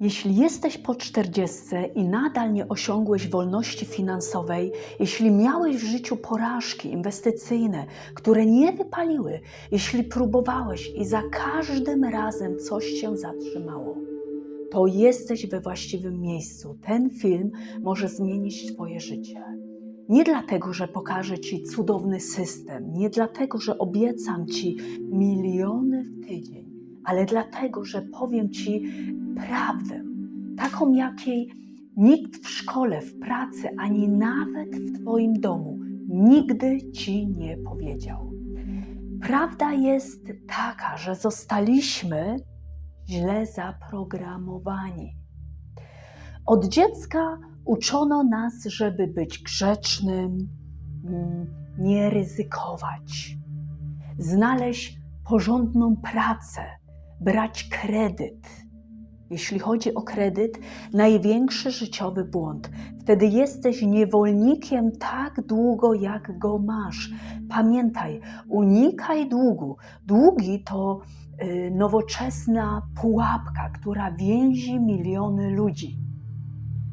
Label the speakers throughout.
Speaker 1: Jeśli jesteś po 40 i nadal nie osiągłeś wolności finansowej, jeśli miałeś w życiu porażki inwestycyjne, które nie wypaliły, jeśli próbowałeś i za każdym razem coś cię zatrzymało, to jesteś we właściwym miejscu. Ten film może zmienić Twoje życie. Nie dlatego, że pokażę Ci cudowny system, nie dlatego, że obiecam Ci miliony w tydzień, ale dlatego, że powiem Ci prawdę, taką jakiej nikt w szkole, w pracy, ani nawet w Twoim domu nigdy Ci nie powiedział. Prawda jest taka, że zostaliśmy źle zaprogramowani. Od dziecka uczono nas, żeby być grzecznym, mm, nie ryzykować, znaleźć porządną pracę, brać kredyt. Jeśli chodzi o kredyt, największy życiowy błąd. Wtedy jesteś niewolnikiem tak długo, jak go masz. Pamiętaj, unikaj długu. Długi to y, nowoczesna pułapka, która więzi miliony ludzi.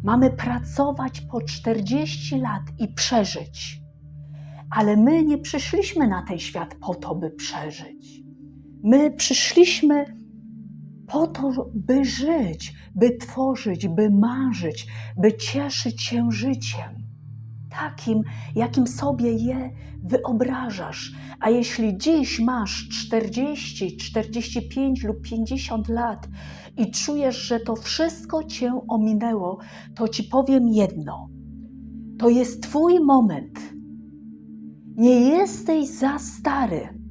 Speaker 1: Mamy pracować po 40 lat i przeżyć. Ale my nie przyszliśmy na ten świat po to, by przeżyć. My przyszliśmy po to, by żyć, by tworzyć, by marzyć, by cieszyć się życiem. Takim, jakim sobie je wyobrażasz. A jeśli dziś masz 40, 45 lub 50 lat i czujesz, że to wszystko cię ominęło, to ci powiem jedno. To jest Twój moment. Nie jesteś za stary.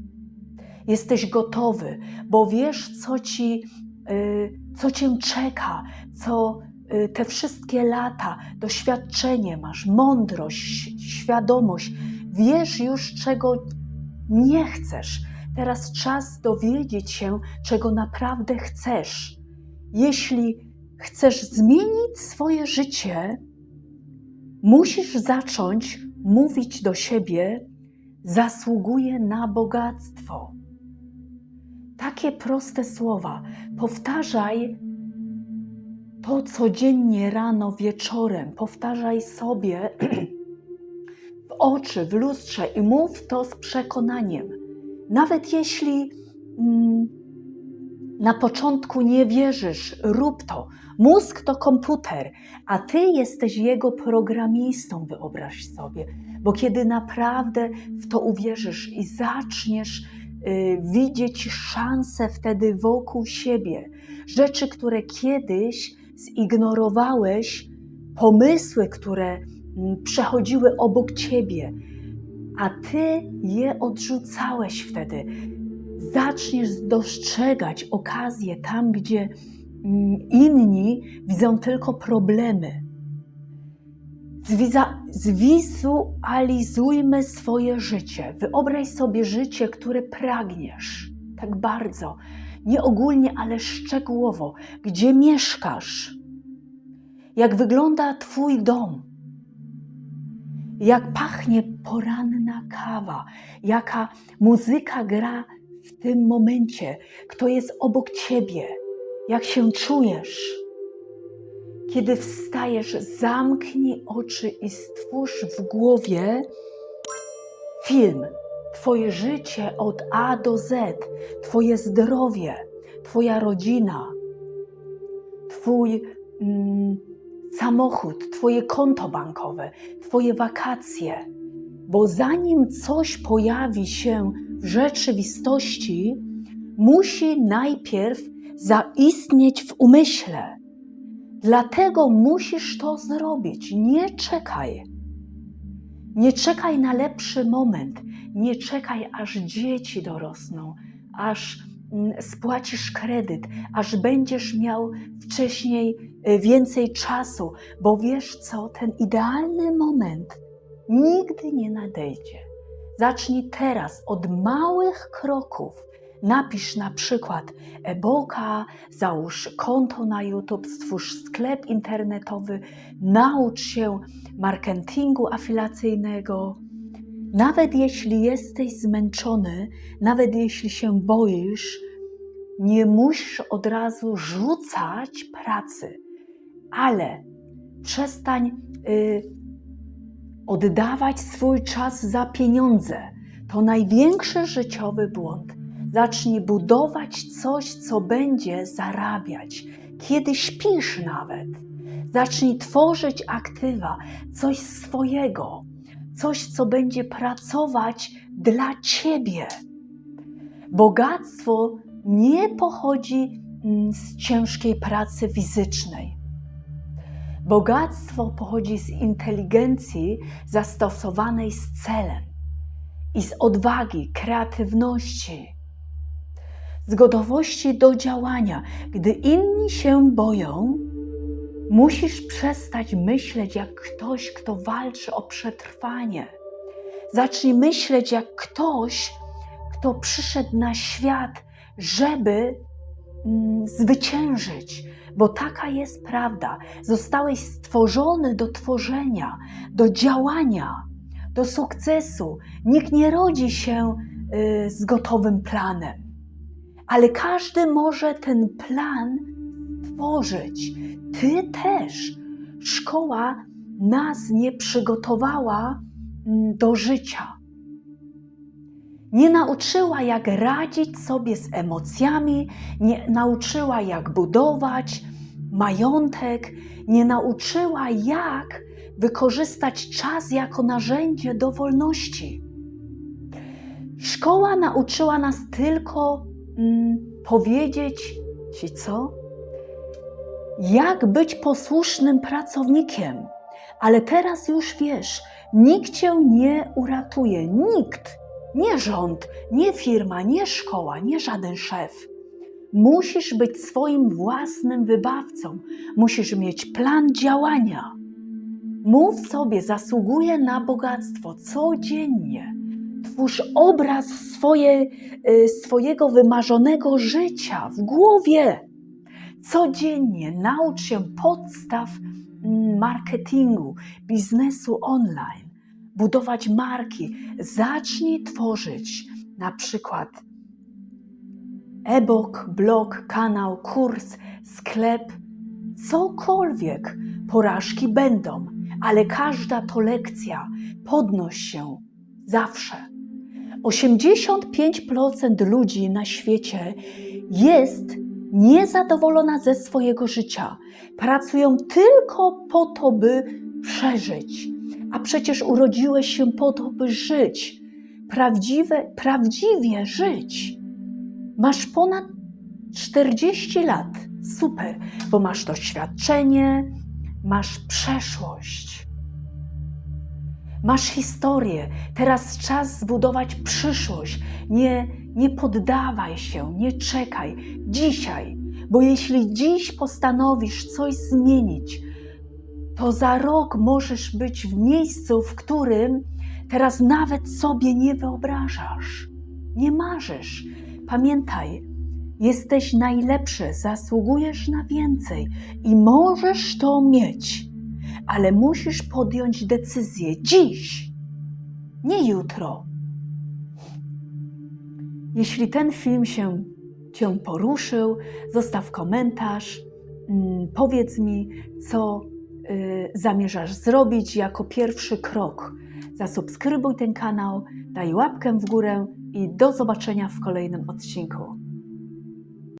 Speaker 1: Jesteś gotowy, bo wiesz, co ci, y, co cię czeka, co y, te wszystkie lata, doświadczenie masz, mądrość, świadomość. Wiesz już, czego nie chcesz. Teraz czas dowiedzieć się, czego naprawdę chcesz. Jeśli chcesz zmienić swoje życie, musisz zacząć mówić do siebie: zasługuję na bogactwo. Takie proste słowa. Powtarzaj to codziennie rano, wieczorem. Powtarzaj sobie w oczy, w lustrze i mów to z przekonaniem. Nawet jeśli mm, na początku nie wierzysz, rób to. Mózg to komputer, a ty jesteś jego programistą, wyobraź sobie. Bo kiedy naprawdę w to uwierzysz i zaczniesz widzieć szanse wtedy wokół siebie, rzeczy, które kiedyś zignorowałeś, pomysły, które mm, przechodziły obok ciebie, a ty je odrzucałeś wtedy. Zaczniesz dostrzegać okazje tam, gdzie mm, inni widzą tylko problemy. Zwizualizujmy swoje życie. Wyobraź sobie życie, które pragniesz tak bardzo. Nie ogólnie, ale szczegółowo. Gdzie mieszkasz? Jak wygląda Twój dom? Jak pachnie poranna kawa? Jaka muzyka gra w tym momencie? Kto jest obok Ciebie? Jak się czujesz? Kiedy wstajesz, zamknij oczy i stwórz w głowie film. Twoje życie od A do Z, Twoje zdrowie, Twoja rodzina, Twój mm, samochód, Twoje konto bankowe, Twoje wakacje. Bo zanim coś pojawi się w rzeczywistości, musi najpierw zaistnieć w umyśle. Dlatego musisz to zrobić. Nie czekaj. Nie czekaj na lepszy moment. Nie czekaj, aż dzieci dorosną, aż mm, spłacisz kredyt, aż będziesz miał wcześniej y, więcej czasu, bo wiesz co, ten idealny moment nigdy nie nadejdzie. Zacznij teraz od małych kroków. Napisz na przykład e-booka, załóż konto na YouTube, stwórz sklep internetowy, naucz się marketingu afilacyjnego. Nawet jeśli jesteś zmęczony, nawet jeśli się boisz, nie musisz od razu rzucać pracy, ale przestań y, oddawać swój czas za pieniądze. To największy życiowy błąd. Zacznij budować coś, co będzie zarabiać, kiedy śpisz nawet. Zacznij tworzyć aktywa, coś swojego, coś, co będzie pracować dla ciebie. Bogactwo nie pochodzi mm, z ciężkiej pracy fizycznej. Bogactwo pochodzi z inteligencji zastosowanej z celem i z odwagi, kreatywności, z gotowości do działania. Gdy inni się boją, musisz przestać myśleć jak ktoś, kto walczy o przetrwanie. Zacznij myśleć jak ktoś, kto przyszedł na świat, żeby mm, zwyciężyć, bo taka jest prawda. Zostałeś stworzony do tworzenia, do działania, do sukcesu. Nikt nie rodzi się y, z gotowym planem, ale każdy może ten plan tworzyć. Ty też. Szkoła nas nie przygotowała mm, do życia. Nie nauczyła, jak radzić sobie z emocjami, nie nauczyła, jak budować majątek, nie nauczyła, jak wykorzystać czas jako narzędzie do wolności. Szkoła nauczyła nas tylko powiedzieć ci co? Jak być posłusznym pracownikiem. Ale teraz już wiesz, nikt cię nie uratuje, nikt nie rząd, nie firma, nie szkoła, nie żaden szef. Musisz być swoim własnym wybawcą, musisz mieć plan działania. Mów sobie, zasługuję na bogactwo codziennie. Twórz obraz swoje, y, swojego wymarzonego życia w głowie. Codziennie naucz się podstaw mm, marketingu, biznesu online budować marki. Zacznij tworzyć na przykład e-book, blog, kanał, kurs, sklep, cokolwiek. Porażki będą, ale każda to lekcja. Podnoś się zawsze. 85% ludzi na świecie jest niezadowolona ze swojego życia. Pracują tylko po to, by przeżyć a przecież urodziłeś się po to, by żyć. Prawdziwe, prawdziwie żyć. Masz ponad 40 lat. Super, bo masz doświadczenie, masz przeszłość. Masz historię. Teraz czas zbudować przyszłość. Nie, nie poddawaj się, nie czekaj. Dzisiaj, bo jeśli dziś postanowisz coś zmienić, to za rok możesz być w miejscu, w którym teraz nawet sobie nie wyobrażasz, nie marzysz. Pamiętaj, jesteś najlepszy, zasługujesz na więcej i możesz to mieć, ale musisz podjąć decyzję dziś, nie jutro. Jeśli ten film się Cię poruszył, zostaw komentarz, mm, powiedz mi, co Y, zamierzasz zrobić jako pierwszy krok. Zasubskrybuj ten kanał, daj łapkę w górę i do zobaczenia w kolejnym odcinku.